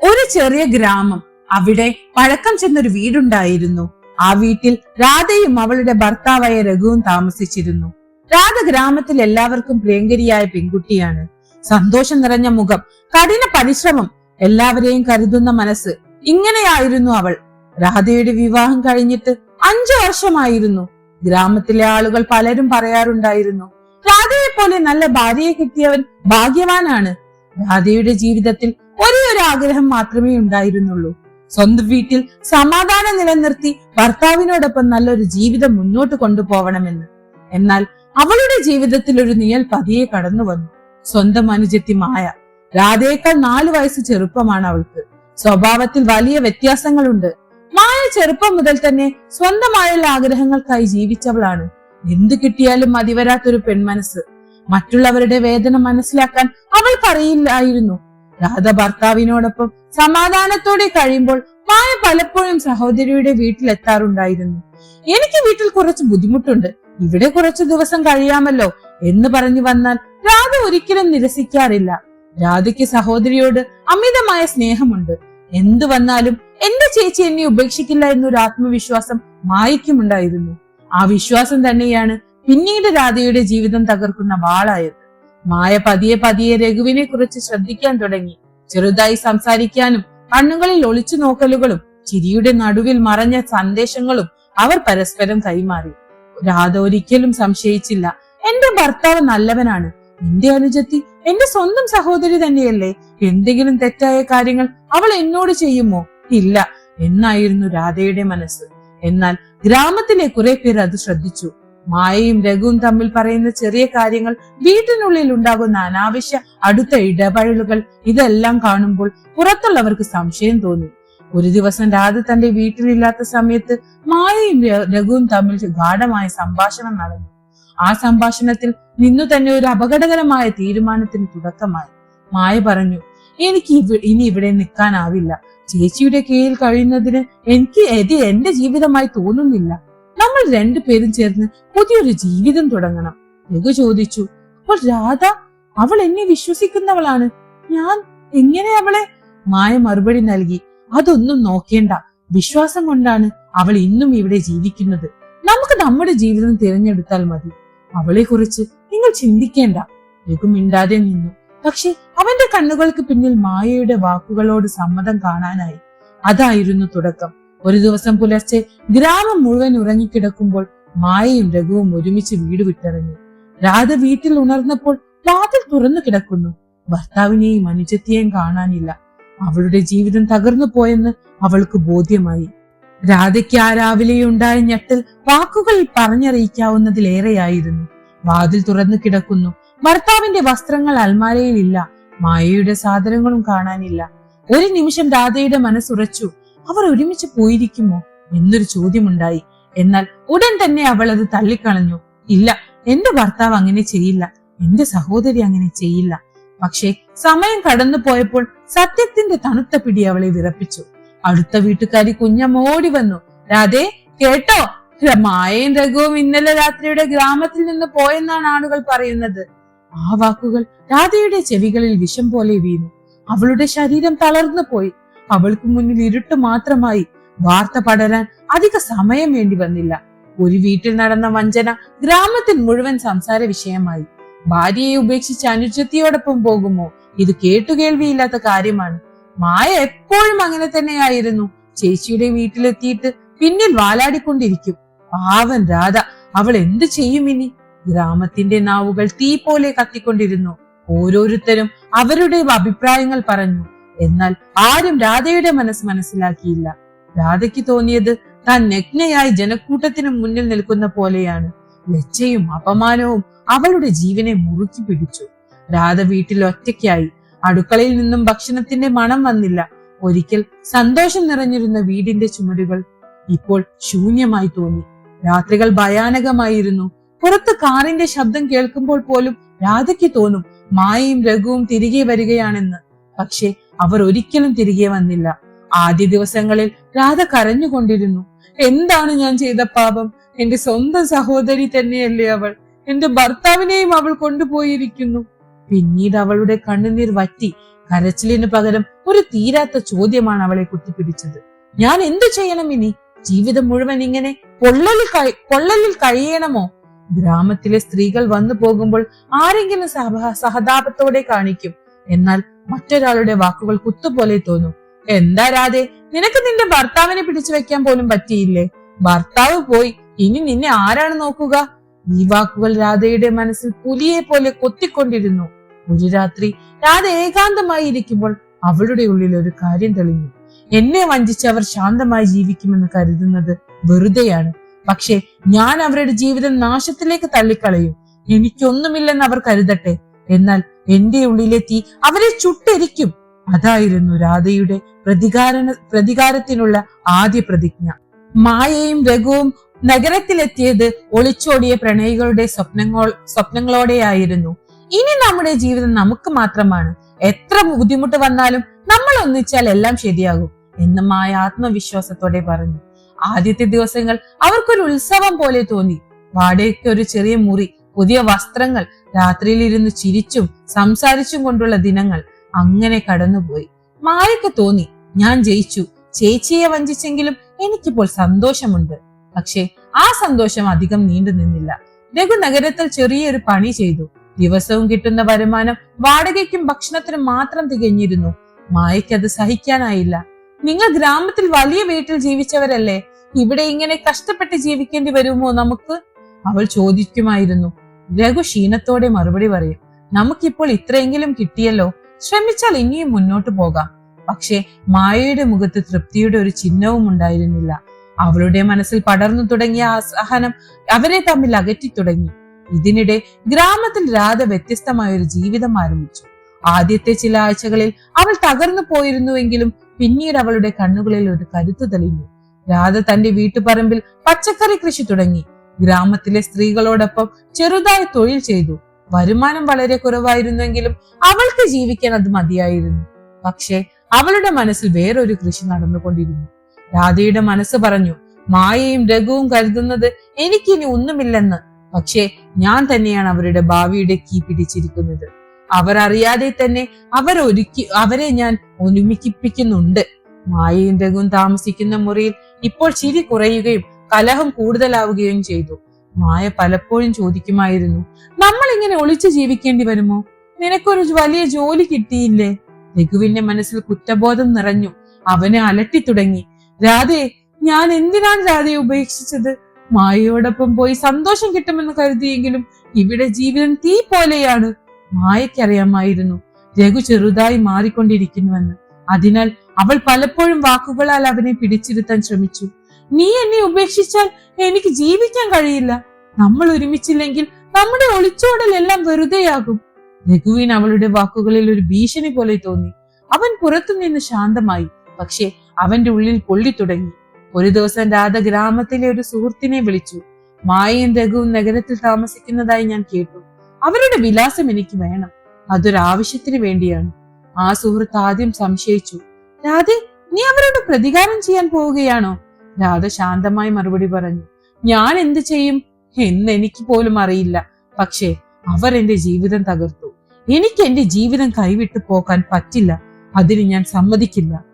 ഒരു ചെറിയ ഗ്രാമം. അവിടെ പഴക്കം ചെന്നൊരു വീടുണ്ടായിരുന്നു. ആ വീട്ടിൽ രാധയും അവളുടെ ഭർത്താവായ രഘുവും താമസിച്ചിരുന്നു. രാധ ഗ്രാമത്തിൽ എല്ലാവർക്കും പ്രിയങ്കരിയായ പെൺകുട്ടിയാണ്. സന്തോഷം നിറഞ്ഞ മുഖം കഠിന പരിശ്രമം എല്ലാവരെയും കരുതുന്ന മനസ്സ് ഇങ്ങനെയായിരുന്നു അവൾ. രാധയുടെ വിവാഹം കഴിഞ്ഞിട്ട് അഞ്ചു വർഷമായിരുന്നു. ഗ്രാമത്തിലെ ആളുകൾ പലരും പറയാറുണ്ടായിരുന്നു രാധയെ പോലെ നല്ല ഭാര്യയെ കിട്ടിയവൻ ഭാഗ്യവാനാണ്. രാധയുടെ ജീവിതത്തിൽ ഒരേ ഒരു ആഗ്രഹം മാത്രമേ ഉണ്ടായിരുന്നുള്ളൂ. സ്വന്തം വീട്ടിൽ സമാധാനം നിലനിർത്തി ഭർത്താവിനോടൊപ്പം നല്ലൊരു ജീവിതം മുന്നോട്ട് കൊണ്ടുപോകണമെന്ന് എന്നാൽ അവളുടെ ജീവിതത്തിൽ ഒരു നിയൽ പതിയെ കടന്നു വന്നു. സ്വന്തം അനുജത്തി മായ. രാധയേക്കാൾ നാലു വയസ്സ് ചെറുപ്പമാണ് അവൾക്ക്. സ്വഭാവത്തിൽ വലിയ വ്യത്യാസങ്ങളുണ്ട്. മായ ചെറുപ്പം മുതൽ തന്നെ സ്വന്തമായുള്ള ആഗ്രഹങ്ങൾക്കായി ജീവിച്ചവളാണ്. എന്ത് കിട്ടിയാലും മതിവരാത്തൊരു പെൺമനസ്സ്. മറ്റുള്ളവരുടെ വേദന മനസ്സിലാക്കാൻ അവൾ അവൾക്കറിയില്ലായിരുന്നു രാധ ഭർത്താവിനോടൊപ്പം സമാധാനത്തോടെ കഴിയുമ്പോൾ മായ പലപ്പോഴും സഹോദരിയുടെ വീട്ടിലെത്താറുണ്ടായിരുന്നു. എനിക്ക് വീട്ടിൽ കുറച്ച് ബുദ്ധിമുട്ടുണ്ട്. ഇവിടെ കുറച്ചു ദിവസം കഴിയാമല്ലോ എന്ന് പറഞ്ഞു വന്നാൽ രാധ ഒരിക്കലും നിരസിക്കാറില്ല. രാധയ്ക്ക് സഹോദരിയോട് അമിതമായ സ്നേഹമുണ്ട്. എന്തു വന്നാലും എന്റെ ചേച്ചി എന്നെ ഉപേക്ഷിക്കില്ല എന്നൊരു ആത്മവിശ്വാസം മായയ്ക്കുമുണ്ടായിരുന്നു. ആ വിശ്വാസം തന്നെയാണ് പിന്നീട് രാധയുടെ ജീവിതം തകർക്കുന്ന വാളായത്. മായ പതിയെ പതിയെ രഘുവിനെ കുറിച്ച് ശ്രദ്ധിക്കാൻ തുടങ്ങി. ചെറുതായി സംസാരിക്കാനും കണ്ണുകളിൽ ഒളിച്ചു നോക്കലുകളും ചിരിയുടെ നടുവിൽ മറഞ്ഞ സന്ദേശങ്ങളും അവർ പരസ്പരം കൈമാറി. രാധ ഒരിക്കലും സംശയിച്ചില്ല. എന്റെ ഭർത്താവ് നല്ലവനാണ്. എന്റെ അനുജത്തി എന്റെ സ്വന്തം സഹോദരി തന്നെയല്ലേ? എന്തെങ്കിലും തെറ്റായ കാര്യങ്ങൾ അവൾ എന്നോട് ചെയ്യുമോ? ഇല്ല എന്നായിരുന്നു രാധയുടെ മനസ്സ്. എന്നാൽ ഗ്രാമത്തിലെ കുറെ പേർ അത് ശ്രദ്ധിച്ചു. മായയും രഘുവും തമ്മിൽ പറയുന്ന ചെറിയ കാര്യങ്ങൾ വീട്ടിനുള്ളിൽ ഉണ്ടാകുന്ന അനാവശ്യ അടുത്ത ഇടപഴലുകൾ ഇതെല്ലാം കാണുമ്പോൾ പുറത്തുള്ളവർക്ക് സംശയം തോന്നി. ഒരു ദിവസം രാധ തന്റെ വീട്ടിലില്ലാത്ത സമയത്ത് മായയും രഘുവും തമ്മിൽ ഗാഠമായ സംഭാഷണം നടന്നു. ആ സംഭാഷണത്തിൽ നിന്നു തന്നെ ഒരു അപകടകരമായ തീരുമാനത്തിന് തുടക്കമായി. മായ പറഞ്ഞു എനിക്ക് ഇനി ഇവിടെ നിൽക്കാനാവില്ല. ചേച്ചിയുടെ കീഴിൽ കഴിയുന്നതിന് എനിക്ക് ഇത് എന്റെ ജീവിതമായി തോന്നുന്നില്ല. നമ്മൾ രണ്ടുപേരും ചേർന്ന് പുതിയൊരു ജീവിതം തുടങ്ങണം. രഘു ചോദിച്ചു അപ്പോൾ രാധ അവൾ എന്നെ വിശ്വസിക്കുന്നവളാണ്? ഞാൻ എങ്ങനെ അവളെ? മായ മറുപടി നൽകി അതൊന്നും നോക്കേണ്ട. വിശ്വാസം കൊണ്ടാണ് അവൾ ഇന്നും ഇവിടെ ജീവിക്കുന്നത്. നമുക്ക് നമ്മുടെ ജീവിതം തിരഞ്ഞെടുത്താൽ മതി. അവളെ കുറിച്ച് നിങ്ങൾ ചിന്തിക്കേണ്ട. രഘു മിണ്ടാതെ നിന്നു. പക്ഷെ അവന്റെ കണ്ണുകൾക്ക് പിന്നിൽ മായയുടെ വാക്കുകളോട് സമ്മതം കാണാനായി. അതായിരുന്നു തുടക്കം. ഒരു ദിവസം പുലർച്ചെ ഗ്രാമം മുഴുവൻ ഉറങ്ങിക്കിടക്കുമ്പോൾ മായയും രഘുവും ഒരുമിച്ച് വീട് വിട്ടിറങ്ങി രാധ വീട്ടിൽ ഉണർന്നപ്പോൾ വാതിൽ തുറന്നു കിടക്കുന്നു. ഭർത്താവിനെയും അനുജത്തെയും കാണാനില്ല. അവളുടെ ജീവിതം തകർന്നു പോയെന്ന് അവൾക്ക് ബോധ്യമായി. രാധയ്ക്ക് ആ രാവിലെ ഉണ്ടായ ഞെട്ടൽ വാക്കുകൾ പറഞ്ഞറിയിക്കാവുന്നതിലേറെയായിരുന്നു. വാതിൽ തുറന്നു കിടക്കുന്നു. ഭർത്താവിന്റെ വസ്ത്രങ്ങൾ അൽമാരയിലില്ല മായയുടെ സാധനങ്ങളും കാണാനില്ല. ഒരു നിമിഷം രാധയുടെ മനസ്സുറച്ചു. അവർ ഒരുമിച്ച് പോയിരിക്കുമോ? എന്നൊരു ചോദ്യമുണ്ടായി. എന്നാൽ ഉടൻ തന്നെ അവൾ അത് തള്ളിക്കളഞ്ഞു. ഇല്ല എന്റെ ഭർത്താവ് അങ്ങനെ ചെയ്യില്ല. എന്റെ സഹോദരി അങ്ങനെ ചെയ്യില്ല. പക്ഷേ സമയം കടന്നു പോയപ്പോൾ സത്യത്തിന്റെ തണുത്ത പിടി അവളെ വിറപ്പിച്ചു. അടുത്ത വീട്ടുകാരി കുഞ്ഞമ്മ ഓടി വന്നു. രാധേ കേട്ടോ? മായയും രഘുവും ഇന്നലെ രാത്രിയുടെ ഗ്രാമത്തിൽ നിന്ന് പോയെന്നാണ് ആളുകൾ പറയുന്നത്. ആ വാക്കുകൾ രാധയുടെ ചെവികളിൽ വിഷം പോലെ വീണു. അവളുടെ ശരീരം തളർന്നു പോയി. അവൾക്ക് മുന്നിൽ ഇരുട്ട് മാത്രമായി വാർത്ത പടരാൻ അധിക സമയം വേണ്ടി വന്നില്ല. ഒരു വീട്ടിൽ നടന്ന വഞ്ചന ഗ്രാമത്തിൽ മുഴുവൻ സംസാര വിഷയമായി. ഭാര്യയെ ഉപേക്ഷിച്ച് അനുജത്തിയോടൊപ്പം പോകുമോ? ഇത് കേട്ടുകേൾവിയില്ലാത്ത കാര്യമാണ്. മായ എപ്പോഴും അങ്ങനെ തന്നെയായിരുന്നു. ചേച്ചിയുടെ വീട്ടിലെത്തിയിട്ട് പിന്നിൽ വാലാടിക്കൊണ്ടിരിക്കും. പാവൻ രാധ അവൾ എന്ത് ചെയ്യും ഇനി? ഗ്രാമത്തിന്റെ നാവുകൾ തീ പോലെ കത്തിക്കൊണ്ടിരുന്നു. ഓരോരുത്തരും അവരുടെ അഭിപ്രായങ്ങൾ പറഞ്ഞു. എന്നാൽ ആരും രാധയുടെ മനസ്സ് മനസ്സിലാക്കിയില്ല. രാധയ്ക്ക് തോന്നിയത് താൻ നഗ്നയായി ജനക്കൂട്ടത്തിന് മുന്നിൽ നിൽക്കുന്ന പോലെയാണ്. ലജ്ജയും അപമാനവും അവളുടെ ജീവനെ മുറുക്കി പിടിച്ചു. രാധ വീട്ടിൽ ഒറ്റയ്ക്കായി. അടുക്കളയിൽ നിന്നും ഭക്ഷണത്തിന്റെ മണം വന്നില്ല. ഒരിക്കൽ സന്തോഷം നിറഞ്ഞിരുന്ന വീടിന്റെ ചുമരുകൾ ഇപ്പോൾ ശൂന്യമായി തോന്നി. രാത്രികൾ ഭയാനകമായിരുന്നു. പുറത്ത് കാറിന്റെ ശബ്ദം കേൾക്കുമ്പോൾ പോലും രാധയ്ക്ക് തോന്നും മായയും രഘുവും തിരികെ വരികയാണെന്ന്. പക്ഷേ അവർ ഒരിക്കലും തിരികെ വന്നില്ല. ആദ്യ ദിവസങ്ങളിൽ രാധ കരഞ്ഞുകൊണ്ടിരുന്നു. എന്താണ് ഞാൻ ചെയ്ത പാപം? എന്റെ സ്വന്തം സഹോദരി തന്നെയല്ലേ അവൾ? എന്റെ ഭർത്താവിനെയും അവൾ കൊണ്ടുപോയിരിക്കുന്നു. പിന്നീട് അവളുടെ കണ്ണുനീർ വറ്റി കരച്ചിലിന് പകരം ഒരു തീരാത്ത ചോദ്യമാണ് അവളെ കുത്തിപ്പിടിച്ചത്. ഞാൻ എന്തു ചെയ്യണം ഇനി? ജീവിതം മുഴുവൻ ഇങ്ങനെ പൊള്ളലിൽ പൊള്ളലിൽ കഴിയണമോ? ഗ്രാമത്തിലെ സ്ത്രീകൾ വന്നു പോകുമ്പോൾ ആരെങ്കിലും സഹ സഹതാപത്തോടെ കാണിക്കും. എന്നാൽ മറ്റൊരാളുടെ വാക്കുകൾ കുത്തുപോലെ തോന്നും. എന്താ രാധേ നിനക്ക് നിന്റെ ഭർത്താവിനെ പിടിച്ചു വെക്കാൻ പോലും പറ്റിയില്ലേ? ഭർത്താവ് പോയി ഇനി നിന്നെ ആരാണ് നോക്കുക? ഈ വാക്കുകൾ രാധയുടെ മനസ്സിൽ പുലിയെ പോലെ കൊത്തിക്കൊണ്ടിരുന്നു. ഒരു രാത്രി രാധ ഏകാന്തമായി ഇരിക്കുമ്പോൾ അവളുടെ ഉള്ളിൽ ഒരു കാര്യം തെളിഞ്ഞു. എന്നെ വഞ്ചിച്ച് അവർ ശാന്തമായി ജീവിക്കുമെന്ന് കരുതുന്നത് വെറുതെയാണ്. പക്ഷെ ഞാൻ അവരുടെ ജീവിതം നാശത്തിലേക്ക് തള്ളിക്കളയും. എനിക്കൊന്നുമില്ലെന്ന് അവർ കരുതട്ടെ. എന്നാൽ എന്റെ ഉള്ളിലെത്തി അവരെ ചുട്ടെരിക്കും. അതായിരുന്നു രാധയുടെ പ്രതികാര പ്രതികാരത്തിനുള്ള ആദ്യ പ്രതിജ്ഞ. മായയും രഘുവും നഗരത്തിലെത്തിയത് ഒളിച്ചോടിയ പ്രണയികളുടെ സ്വപ്നങ്ങൾ സ്വപ്നങ്ങളോടെയായിരുന്നു. ഇനി നമ്മുടെ ജീവിതം നമുക്ക് മാത്രമാണ്. എത്ര ബുദ്ധിമുട്ട് വന്നാലും നമ്മൾ ഒന്നിച്ചാൽ എല്ലാം ശരിയാകും എന്ന് മായ ആത്മവിശ്വാസത്തോടെ പറഞ്ഞു. ആദ്യത്തെ ദിവസങ്ങൾ അവർക്കൊരു ഉത്സവം പോലെ തോന്നി. വാടകയ്ക്ക് ഒരു ചെറിയ മുറി പുതിയ വസ്ത്രങ്ങൾ രാത്രിയിൽ ഇരുന്ന് ചിരിച്ചും സംസാരിച്ചും കൊണ്ടുള്ള ദിനങ്ങൾ അങ്ങനെ കടന്നുപോയി. മായക്ക് തോന്നി ഞാൻ ജയിച്ചു. ചേച്ചിയെ വഞ്ചിച്ചെങ്കിലും എനിക്കിപ്പോൾ സന്തോഷമുണ്ട്. പക്ഷേ ആ സന്തോഷം അധികം നീണ്ടു നിന്നില്ല. രഘു നഗരത്തിൽ ചെറിയൊരു പണി ചെയ്തു. ദിവസവും കിട്ടുന്ന വരുമാനം വാടകയ്ക്കും ഭക്ഷണത്തിനും മാത്രം തികഞ്ഞിരുന്നു. മായയ്ക്ക് അത് സഹിക്കാനായില്ല. നിങ്ങൾ ഗ്രാമത്തിൽ വലിയ വീട്ടിൽ ജീവിച്ചവരല്ലേ? ഇവിടെ ഇങ്ങനെ കഷ്ടപ്പെട്ട് ജീവിക്കേണ്ടി വരുമോ നമുക്ക്? അവൾ ചോദിക്കുമായിരുന്നു. രഘു ക്ഷീണത്തോടെ മറുപടി പറയും നമുക്കിപ്പോൾ ഇത്രയെങ്കിലും കിട്ടിയല്ലോ. ശ്രമിച്ചാൽ ഇനിയും മുന്നോട്ട് പോകാം. പക്ഷേ മായയുടെ മുഖത്ത് തൃപ്തിയുടെ ഒരു ചിഹ്നവും ഉണ്ടായിരുന്നില്ല. അവളുടെ മനസ്സിൽ പടർന്നു തുടങ്ങിയ അസഹനം അവരെ തമ്മിൽ അകറ്റി തുടങ്ങി. ഇതിനിടെ ഗ്രാമത്തിൽ രാധ വ്യത്യസ്തമായ ഒരു ജീവിതം ആരംഭിച്ചു. ആദ്യത്തെ ചില ആഴ്ചകളിൽ അവൾ തകർന്നു പോയിരുന്നുവെങ്കിലും പിന്നീട് അവളുടെ കണ്ണുകളിൽ ഒരു കരുത്തു തെളിഞ്ഞു. രാധ തന്റെ വീട്ടുപറമ്പിൽ പച്ചക്കറി കൃഷി തുടങ്ങി. ഗ്രാമത്തിലെ സ്ത്രീകളോടൊപ്പം ചെറുതായി തൊഴിൽ ചെയ്തു. വരുമാനം വളരെ കുറവായിരുന്നെങ്കിലും അവൾക്ക് ജീവിക്കാൻ അത് മതിയായിരുന്നു. പക്ഷേ അവളുടെ മനസ്സിൽ വേറൊരു കൃഷി നടന്നുകൊണ്ടിരുന്നു. രാധയുടെ മനസ്സ് പറഞ്ഞു മായയും രഘുവും കരുതുന്നത് എനിക്കിനി ഒന്നുമില്ലെന്ന്. പക്ഷേ ഞാൻ തന്നെയാണ് അവരുടെ ഭാവിയുടെ കീ പിടിച്ചിരിക്കുന്നത്. അവർ അറിയാതെ തന്നെ അവരൊരുക്കി അവരെ ഞാൻ ഒരുമിക്കിപ്പിക്കുന്നുണ്ട് മായയും രഘുവും താമസിക്കുന്ന മുറിയിൽ ഇപ്പോൾ ചിരി കുറയുകയും കലഹം കൂടുതലാവുകയും ചെയ്തു. മായ പലപ്പോഴും ചോദിക്കുമായിരുന്നു നമ്മൾ ഇങ്ങനെ ഒളിച്ചു ജീവിക്കേണ്ടി വരുമോ? നിനക്കൊരു വലിയ ജോലി കിട്ടിയില്ലേ? രഘുവിന്റെ മനസ്സിൽ കുറ്റബോധം നിറഞ്ഞു. അവനെ അലട്ടി തുടങ്ങി രാധേ ഞാൻ എന്തിനാണ് രാധയെ ഉപേക്ഷിച്ചത്? മായയോടൊപ്പം പോയി സന്തോഷം കിട്ടുമെന്ന് കരുതിയെങ്കിലും ഇവിടെ ജീവിതം തീ പോലെയാണ്. മായയ്ക്കറിയാമായിരുന്നു രഘു ചെറുതായി മാറിക്കൊണ്ടിരിക്കുന്നുവെന്ന്. അതിനാൽ അവൾ പലപ്പോഴും വാക്കുകളാൽ അവനെ പിടിച്ചിരുത്താൻ ശ്രമിച്ചു. നീ എന്നെ ഉപേക്ഷിച്ചാൽ എനിക്ക് ജീവിക്കാൻ കഴിയില്ല. നമ്മൾ ഒരുമിച്ചില്ലെങ്കിൽ നമ്മുടെ ഒളിച്ചോടൽ എല്ലാം വെറുതെയാകും. രഘുവിന് അവളുടെ വാക്കുകളിൽ ഒരു ഭീഷണി പോലെ തോന്നി. അവൻ പുറത്തുനിന്ന് ശാന്തമായി. പക്ഷെ അവന്റെ ഉള്ളിൽ പൊള്ളി തുടങ്ങി. ഒരു ദിവസം രാധ ഗ്രാമത്തിലെ ഒരു സുഹൃത്തിനെ വിളിച്ചു. മായയും രഘുവും നഗരത്തിൽ താമസിക്കുന്നതായി ഞാൻ കേട്ടു. അവരുടെ വിലാസം എനിക്ക് വേണം. അതൊരാവശ്യത്തിന് വേണ്ടിയാണ്. ആ സുഹൃത്ത് ആദ്യം സംശയിച്ചു. രാധെ നീ അവരോട് പ്രതികാരം ചെയ്യാൻ പോവുകയാണോ? രാധ ശാന്തമായി മറുപടി പറഞ്ഞു ഞാൻ എന്ത് ചെയ്യും? എന്ന് എനിക്ക് പോലും അറിയില്ല. പക്ഷേ അവർ എന്റെ ജീവിതം തകർത്തു. എനിക്ക് എന്റെ ജീവിതം കൈവിട്ടു പോകാൻ പറ്റില്ല. അതിന് ഞാൻ സമ്മതിക്കില്ല.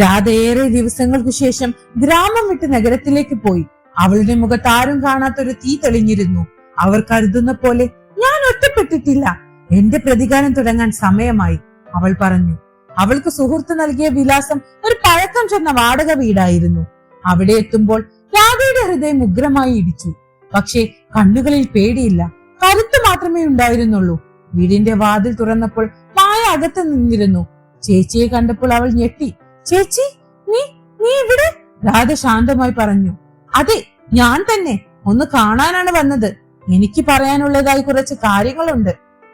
രാധ ഏറെ ദിവസങ്ങൾക്ക് ശേഷം ഗ്രാമം വിട്ട് നഗരത്തിലേക്ക് പോയി. അവളുടെ മുഖത്ത് ആരും കാണാത്തൊരു തീ തെളിഞ്ഞിരുന്നു. അവർ കരുതുന്ന പോലെ ഞാൻ ഒറ്റപ്പെട്ടിട്ടില്ല. എന്റെ പ്രതികാരം തുടങ്ങാൻ സമയമായി. അവൾ പറഞ്ഞു അവൾക്ക് സുഹൃത്ത് നൽകിയ വിലാസം ഒരു പഴക്കം ചെന്ന വാടക വീടായിരുന്നു. അവിടെ എത്തുമ്പോൾ രാധയുടെ ഹൃദയം ഉഗ്രമായി ഇടിച്ചു. പക്ഷേ കണ്ണുകളിൽ പേടിയില്ല. കരുത്ത് മാത്രമേ ഉണ്ടായിരുന്നുള്ളൂ. വീടിന്റെ വാതിൽ തുറന്നപ്പോൾ മായ അകത്ത് നിന്നിരുന്നു. ചേച്ചിയെ കണ്ടപ്പോൾ അവൾ ഞെട്ടി. ചേച്ചി നീ നീ ഇവിടെ രാധ ശാന്തമായി പറഞ്ഞു. അതെ ഞാൻ തന്നെ. ഒന്ന് കാണാനാണ് വന്നത്. എനിക്ക് പറയാനുള്ളതായി കുറച്ച് കാര്യങ്ങളുണ്ട്.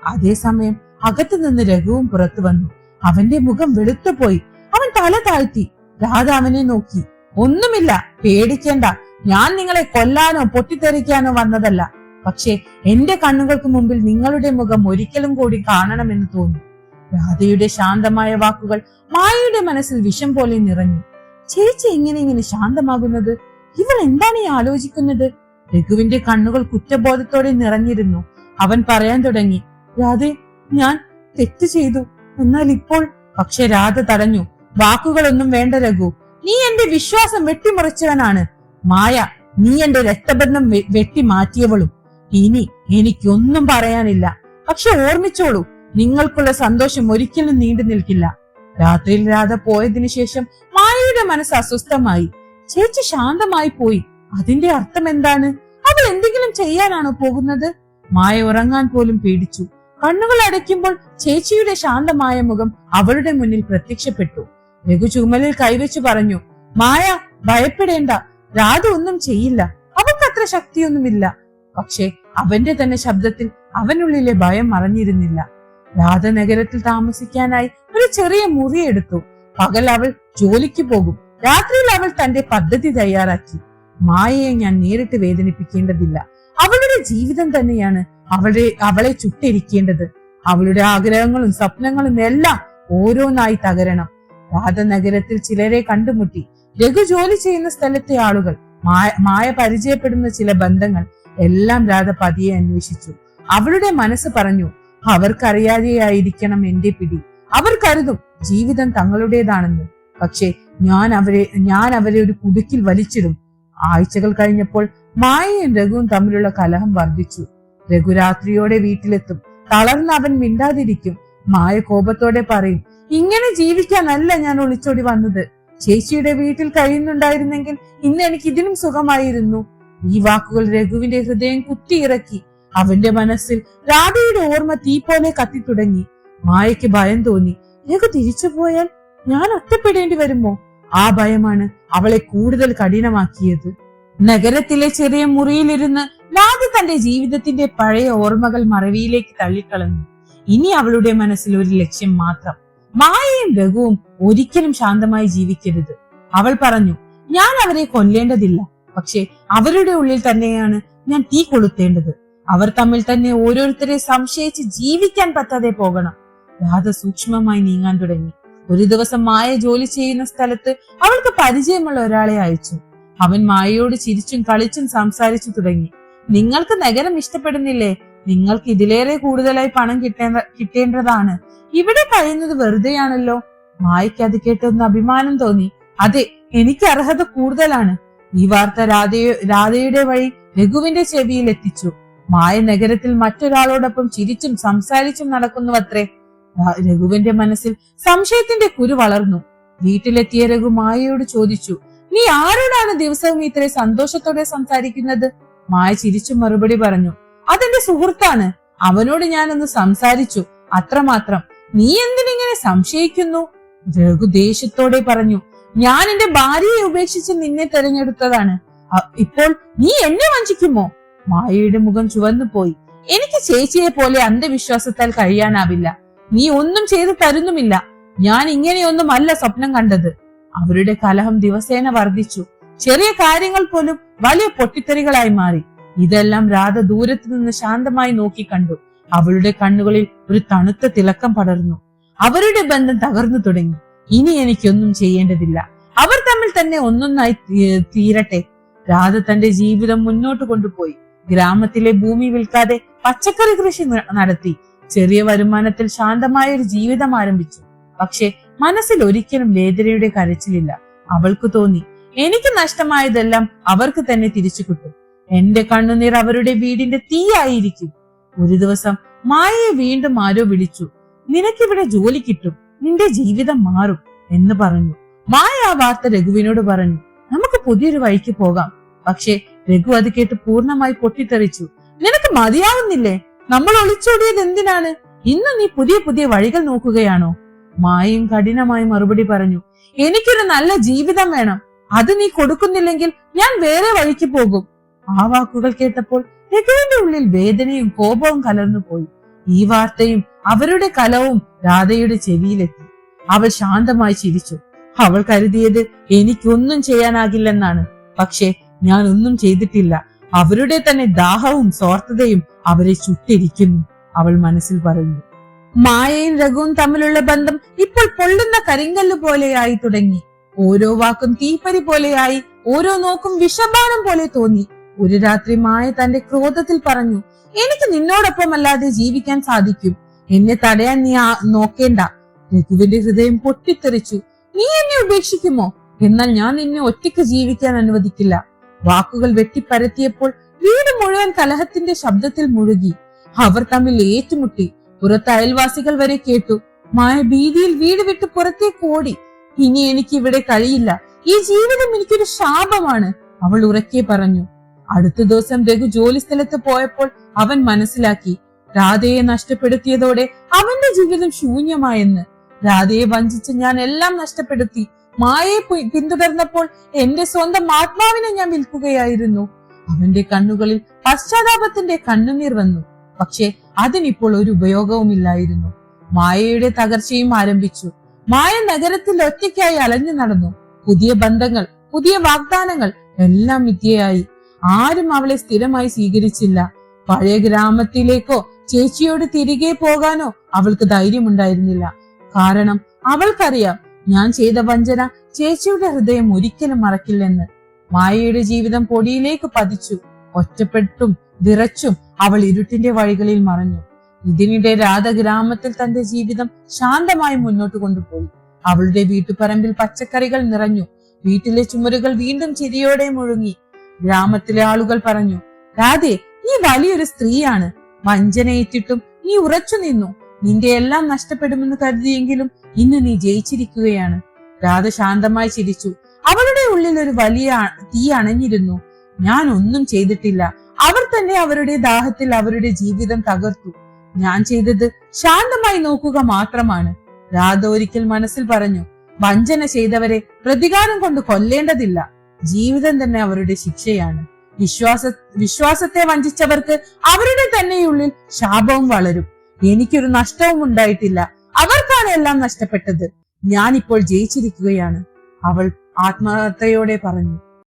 അതേസമയം അകത്തു നിന്ന് രഘുവും പുറത്തു വന്നു. അവന്റെ മുഖം വെളുത്തുപോയി. അവൻ തല താഴ്ത്തി. രാധ അവനെ നോക്കി. ഒന്നുമില്ല പേടിക്കേണ്ട. ഞാൻ നിങ്ങളെ കൊല്ലാനോ പൊട്ടിത്തെറിക്കാനോ വന്നതല്ല. പക്ഷേ എന്റെ കണ്ണുകൾക്ക് മുമ്പിൽ നിങ്ങളുടെ മുഖം ഒരിക്കലും കൂടി കാണണമെന്ന് തോന്നി. രാധയുടെ ശാന്തമായ വാക്കുകൾ മായയുടെ മനസ്സിൽ വിഷം പോലെ നിറഞ്ഞു. ചേച്ചി എങ്ങനെ ഇങ്ങനെ ശാന്തമാകുന്നത്? ഇവൾ എന്താണ് ഈ ആലോചിക്കുന്നത്? രഘുവിന്റെ കണ്ണുകൾ കുറ്റബോധത്തോടെ നിറഞ്ഞിരുന്നു. അവൻ പറയാൻ തുടങ്ങി രാധെ ഞാൻ തെറ്റ് ചെയ്തു. എന്നാൽ ഇപ്പോൾ പക്ഷെ രാധ തടഞ്ഞു. വാക്കുകളൊന്നും വേണ്ട രഘു. നീ എന്റെ വിശ്വാസം വെട്ടിമുറിച്ചവനാണ്. മായ നീ എന്റെ രക്തബന്ധം വെട്ടി മാറ്റിയവളും. ഇനി എനിക്കൊന്നും പറയാനില്ല. പക്ഷെ ഓർമ്മിച്ചോളൂ നിങ്ങൾക്കുള്ള സന്തോഷം ഒരിക്കലും നീണ്ടു നിൽക്കില്ല. രാത്രിയിൽ രാധ പോയതിനു ശേഷം മായയുടെ മനസ്സ് അസ്വസ്ഥമായി. ചേച്ചി ശാന്തമായി പോയി. അതിന്റെ അർത്ഥം എന്താണ്? അവൾ എന്തെങ്കിലും ചെയ്യാനാണോ പോകുന്നത്? മായ ഉറങ്ങാൻ പോലും പേടിച്ചു. കണ്ണുകൾ അടയ്ക്കുമ്പോൾ ചേച്ചിയുടെ ശാന്തമായ മുഖം അവളുടെ മുന്നിൽ പ്രത്യക്ഷപ്പെട്ടു. രഘു ചുമലിൽ കൈവച്ചു പറഞ്ഞു മായ ഭയപ്പെടേണ്ട. രാധ ഒന്നും ചെയ്യില്ല. അവൾക്ക് അത്ര ശക്തിയൊന്നുമില്ല. പക്ഷേ അവന്റെ തന്നെ ശബ്ദത്തിൽ അവനുള്ളിലെ ഭയം മറഞ്ഞിരുന്നില്ല. രാധ നഗരത്തിൽ താമസിക്കാനായി ഒരു ചെറിയ മുറി എടുത്തു. പകൽ അവൾ ജോലിക്ക് പോകും. രാത്രിയിൽ അവൾ തന്റെ പദ്ധതി തയ്യാറാക്കി. മായയെ ഞാൻ നേരിട്ട് വേദനിപ്പിക്കേണ്ടതില്ല. അവളുടെ ജീവിതം തന്നെയാണ് അവളെ അവളെ ചുട്ടിരിക്കേണ്ടത്. അവളുടെ ആഗ്രഹങ്ങളും സ്വപ്നങ്ങളും എല്ലാം ഓരോന്നായി തകരണം. നഗരത്തിൽ ചിലരെ കണ്ടുമുട്ടി. രഘു ജോലി ചെയ്യുന്ന സ്ഥലത്തെ ആളുകൾ മായ പരിചയപ്പെടുന്ന ചില ബന്ധങ്ങൾ എല്ലാം രാധ പതിയെ അന്വേഷിച്ചു. അവളുടെ മനസ്സ് പറഞ്ഞു അവർക്കറിയാതെയായിരിക്കണം എന്റെ പിടി. അവർ കരുതും ജീവിതം തങ്ങളുടേതാണെന്ന്. പക്ഷേ ഞാൻ അവരെ ഞാൻ അവരെ ഒരു കുടുക്കിൽ വലിച്ചിടും. ആഴ്ചകൾ കഴിഞ്ഞപ്പോൾ മായയും രഘുവും തമ്മിലുള്ള കലഹം വർദ്ധിച്ചു. രഘു രാത്രിയോടെ വീട്ടിലെത്തും. തളർന്ന് അവൻ മിണ്ടാതിരിക്കും. മായ കോപത്തോടെ പറയും ഇങ്ങനെ ജീവിക്കാനല്ല ഞാൻ ഒളിച്ചോടി വന്നത്. ചേച്ചിയുടെ വീട്ടിൽ കഴിയുന്നുണ്ടായിരുന്നെങ്കിൽ ഇന്ന് എനിക്ക് ഇതിനും സുഖമായിരുന്നു. ഈ വാക്കുകൾ രഘുവിന്റെ ഹൃദയം കുത്തിയിറക്കി. അവന്റെ മനസ്സിൽ രാധയുടെ ഓർമ്മ തീ പോലെ കത്തിത്തുടങ്ങി. മായയ്ക്ക് ഭയം തോന്നി രഘു തിരിച്ചു പോയാൽ ഞാൻ ഒറ്റപ്പെടേണ്ടി വരുമോ? ആ ഭയമാണ് അവളെ കൂടുതൽ കഠിനമാക്കിയത്. നഗരത്തിലെ ചെറിയ മുറിയിലിരുന്ന് രാധ തന്റെ ജീവിതത്തിന്റെ പഴയ ഓർമ്മകൾ മറവിയിലേക്ക് തള്ളിക്കളഞ്ഞു. ഇനി അവളുടെ മനസ്സിൽ ഒരു ലക്ഷ്യം മാത്രം. മായയും രഘുവും ഒരിക്കലും ശാന്തമായി ജീവിക്കരുത്. അവൾ പറഞ്ഞു ഞാൻ അവരെ കൊല്ലേണ്ടതില്ല. പക്ഷെ അവരുടെ ഉള്ളിൽ തന്നെയാണ് ഞാൻ തീ കൊളുത്തേണ്ടത്. അവർ തമ്മിൽ തന്നെ ഓരോരുത്തരെ സംശയിച്ച് ജീവിക്കാൻ പറ്റാതെ പോകണം. രാധ സൂക്ഷ്മമായി നീങ്ങാൻ തുടങ്ങി. ഒരു ദിവസം മായ ജോലി ചെയ്യുന്ന സ്ഥലത്ത് അവൾക്ക് പരിചയമുള്ള ഒരാളെ അയച്ചു. അവൻ മായയോട് ചിരിച്ചും കളിച്ചും സംസാരിച്ചു തുടങ്ങി. നിങ്ങൾക്ക് നഗരം ഇഷ്ടപ്പെടുന്നില്ലേ? നിങ്ങൾക്ക് ഇതിലേറെ കൂടുതലായി പണം കിട്ടേണ്ട കിട്ടേണ്ടതാണ്. ഇവിടെ കഴിയുന്നത് വെറുതെയാണല്ലോ. മായയ്ക്ക് അത് കേട്ടൊന്ന് അഭിമാനം തോന്നി. അതെ എനിക്ക് അർഹത കൂടുതലാണ്. ഈ വാർത്ത രാധയോ രാധയുടെ വഴി രഘുവിന്റെ ചെവിയിൽ എത്തിച്ചു. മായ നഗരത്തിൽ മറ്റൊരാളോടൊപ്പം ചിരിച്ചും സംസാരിച്ചും നടക്കുന്നുവത്രേ. രഘുവിന്റെ മനസ്സിൽ സംശയത്തിന്റെ കുരു വളർന്നു. വീട്ടിലെത്തിയ രഘു മായയോട് ചോദിച്ചു നീ ആരോടാണ് ദിവസവും ഇത്ര സന്തോഷത്തോടെ സംസാരിക്കുന്നത്? മായ ചിരിച്ചു മറുപടി പറഞ്ഞു അതെന്റെ സുഹൃത്താണ്. അവനോട് ഞാനൊന്ന് സംസാരിച്ചു. അത്രമാത്രം. നീ എന്തിനിങ്ങനെ സംശയിക്കുന്നു? രഘു ദേഷ്യത്തോടെ പറഞ്ഞു ഞാൻ എന്റെ ഭാര്യയെ ഉപേക്ഷിച്ച് നിന്നെ തെരഞ്ഞെടുത്തതാണ്. ഇപ്പോൾ നീ എന്നെ വഞ്ചിക്കുമോ? മായയുടെ മുഖം ചുവന്നു പോയി. എനിക്ക് ചേച്ചിയെ പോലെ അന്ധവിശ്വാസത്താൽ കഴിയാനാവില്ല. നീ ഒന്നും ചെയ്തു തരുന്നുമില്ല. ഞാൻ ഇങ്ങനെയൊന്നും അല്ല സ്വപ്നം കണ്ടത്. അവരുടെ കലഹം ദിവസേന വർദ്ധിച്ചു. ചെറിയ കാര്യങ്ങൾ പോലും വലിയ പൊട്ടിത്തെറികളായി മാറി. ഇതെല്ലാം രാധ ദൂരത്തു നിന്ന് ശാന്തമായി നോക്കി കണ്ടു. അവളുടെ കണ്ണുകളിൽ ഒരു തണുത്ത തിളക്കം പടർന്നു. അവരുടെ ബന്ധം തകർന്നു തുടങ്ങി. ഇനി എനിക്കൊന്നും ചെയ്യേണ്ടതില്ല. അവർ തമ്മിൽ തന്നെ ഒന്നൊന്നായി തീരട്ടെ. രാധ തന്റെ ജീവിതം മുന്നോട്ട് കൊണ്ടുപോയി. ഗ്രാമത്തിലെ ഭൂമി വിൽക്കാതെ പച്ചക്കറി കൃഷി നടത്തി. ചെറിയ വരുമാനത്തിൽ ശാന്തമായ ഒരു ജീവിതം ആരംഭിച്ചു. പക്ഷെ മനസ്സിൽ ഒരിക്കലും വേദനയുടെ കരച്ചിലില്ല. അവൾക്ക് തോന്നി എനിക്ക് നഷ്ടമായതെല്ലാം അവർക്ക് തന്നെ തിരിച്ചു കിട്ടും. എന്റെ കണ്ണുനീർ അവരുടെ വീടിന്റെ തീയായിരിക്കും. ഒരു ദിവസം മായയെ വീണ്ടും ആരോ വിളിച്ചു. നിനക്കിവിടെ ജോലി കിട്ടും. നിന്റെ ജീവിതം മാറും എന്ന് പറഞ്ഞു. മായ ആ വാർത്ത രഘുവിനോട് പറഞ്ഞു. നമുക്ക് പുതിയൊരു വഴിക്ക് പോകാം. പക്ഷേ രഘു അത് കേട്ട് പൂർണമായി പൊട്ടിത്തെറിച്ചു. നിനക്ക് മതിയാവുന്നില്ലേ? നമ്മൾ ഒളിച്ചോടിയത് എന്തിനാണ്? ഇന്ന് നീ പുതിയ പുതിയ വഴികൾ നോക്കുകയാണോ? മായയും കഠിനമായി മറുപടി പറഞ്ഞു. എനിക്കൊരു നല്ല ജീവിതം വേണം. അത് നീ കൊടുക്കുന്നില്ലെങ്കിൽ ഞാൻ വേറെ വഴിക്ക് പോകും. ആ വാക്കുകൾ കേട്ടപ്പോൾ രഘുവിന്റെ ഉള്ളിൽ വേദനയും കോപവും കലർന്നു പോയി. ഈ വാർത്തയും അവരുടെ കലവും രാധയുടെ ചെവിയിലെത്തി. അവൾ ശാന്തമായി ചിരിച്ചു. അവൾ കരുതിയത് എനിക്കൊന്നും ചെയ്യാനാകില്ലെന്നാണ്. പക്ഷേ ഞാൻ ഒന്നും ചെയ്തിട്ടില്ല. അവരുടെ തന്നെ ദാഹവും സ്വാർത്ഥതയും അവരെ ചുട്ടിരിക്കുന്നു. അവൾ മനസ്സിൽ പറഞ്ഞു. മായയും രഘുവും തമ്മിലുള്ള ബന്ധം ഇപ്പോൾ പൊള്ളുന്ന കരിങ്കല്ല് പോലെയായി തുടങ്ങി. ഓരോ വാക്കും തീപ്പരി പോലെയായി ഓരോ നോക്കും വിഷബാണം പോലെ തോന്നി. ഒരു രാത്രി മായ തന്റെ ക്രോധത്തിൽ പറഞ്ഞു എനിക്ക് നിന്നോടൊപ്പം അല്ലാതെ ജീവിക്കാൻ സാധിക്കും. എന്നെ തടയാൻ നീ നോക്കേണ്ട. രഘുവിന്റെ ഹൃദയം പൊട്ടിത്തെറിച്ചു. നീ എന്നെ ഉപേക്ഷിക്കുമോ? എന്നാൽ ഞാൻ നിന്നെ ഒറ്റയ്ക്ക് ജീവിക്കാൻ അനുവദിക്കില്ല. വാക്കുകൾ വെട്ടിപ്പരത്തിയപ്പോൾ വീട് മുഴുവൻ കലഹത്തിന്റെ ശബ്ദത്തിൽ മുഴുകി. അവർ തമ്മിൽ ഏറ്റുമുട്ടി. പുറത്ത് അയൽവാസികൾ വരെ കേട്ടു. മായ ഭീതിയിൽ വീട് വിട്ട് പുറത്തേക്ക് ഓടി. ഇനി എനിക്ക് ഇവിടെ കഴിയില്ല. ഈ ജീവിതം എനിക്കൊരു ശാപമാണ് അവൾ ഉറക്കെ പറഞ്ഞു. അടുത്ത ദിവസം രഘു ജോലി സ്ഥലത്ത് പോയപ്പോൾ അവൻ മനസ്സിലാക്കി രാധയെ നഷ്ടപ്പെടുത്തിയതോടെ അവന്റെ ജീവിതം ശൂന്യമായെന്ന്. രാധയെ വഞ്ചിച്ച് ഞാൻ എല്ലാം നഷ്ടപ്പെടുത്തി. മായയെ പിന്തുടർന്നപ്പോൾ എന്റെ സ്വന്തം ആത്മാവിനെ ഞാൻ വിൽക്കുകയായിരുന്നു. അവന്റെ കണ്ണുകളിൽ പശ്ചാത്താപത്തിന്റെ കണ്ണുനീർ വന്നു. പക്ഷെ അതിനിപ്പോൾ ഒരു ഉപയോഗവുമില്ലായിരുന്നു. മായയുടെ തകർച്ചയും ആരംഭിച്ചു. മായ നഗരത്തിൽ ഒറ്റയ്ക്കായി അലഞ്ഞു നടന്നു. പുതിയ ബന്ധങ്ങൾ പുതിയ വാഗ്ദാനങ്ങൾ എല്ലാം മിഥ്യയായി ആരും അവളെ സ്ഥിരമായി സ്വീകരിച്ചില്ല. പഴയ ഗ്രാമത്തിലേക്കോ ചേച്ചിയോട് തിരികെ പോകാനോ അവൾക്ക് ധൈര്യമുണ്ടായിരുന്നില്ല. കാരണം അവൾക്കറിയാം ഞാൻ ചെയ്ത വഞ്ചന ചേച്ചിയുടെ ഹൃദയം ഒരിക്കലും മറക്കില്ലെന്ന്. മായയുടെ ജീവിതം പൊടിയിലേക്ക് പതിച്ചു. ഒറ്റപ്പെട്ടും വിറച്ചും അവൾ ഇരുട്ടിന്റെ വഴികളിൽ മറഞ്ഞു. ഇതിനിടെ രാധ ഗ്രാമത്തിൽ തന്റെ ജീവിതം ശാന്തമായി മുന്നോട്ട് കൊണ്ടുപോയി. അവളുടെ വീട്ടുപറമ്പിൽ പച്ചക്കറികൾ നിറഞ്ഞു. വീട്ടിലെ ചുമരുകൾ വീണ്ടും ചിരിയോടെ മുഴുങ്ങി. ഗ്രാമത്തിലെ ആളുകൾ പറഞ്ഞു രാധേ നീ വലിയൊരു സ്ത്രീയാണ്. വഞ്ചനയേറ്റിട്ടും നീ ഉറച്ചു നിന്നു. നിന്റെ എല്ലാം നഷ്ടപ്പെടുമെന്ന് കരുതിയെങ്കിലും ഇന്ന് നീ ജയിച്ചിരിക്കുകയാണ്. രാധ ശാന്തമായി ചിരിച്ചു. അവളുടെ ഉള്ളിൽ ഒരു വലിയ തീ അണഞ്ഞിരുന്നു. ഞാൻ ഒന്നും ചെയ്തിട്ടില്ല. അവർ തന്നെ അവരുടെ ദാഹത്തിൽ അവരുടെ ജീവിതം തകർത്തു. ഞാൻ ചെയ്തത് ശാന്തമായി നോക്കുക മാത്രമാണ്. രാധ ഒരിക്കൽ മനസ്സിൽ പറഞ്ഞു വഞ്ചന ചെയ്തവരെ പ്രതികാരം കൊണ്ട് കൊല്ലേണ്ടതില്ല. ജീവിതം തന്നെ അവരുടെ ശിക്ഷയാണ്. വിശ്വാസ വിശ്വാസത്തെ വഞ്ചിച്ചവർക്ക് അവരുടെ തന്നെയുള്ളിൽ ശാപവും വളരും. എനിക്കൊരു നഷ്ടവും ഉണ്ടായിട്ടില്ല. അവർക്കാണ് എല്ലാം നഷ്ടപ്പെട്ടത്. ഞാൻ ഇപ്പോൾ ജയിച്ചിരിക്കുകയാണ്. അവൾ ആത്മഹത്യയോടെ പറഞ്ഞു.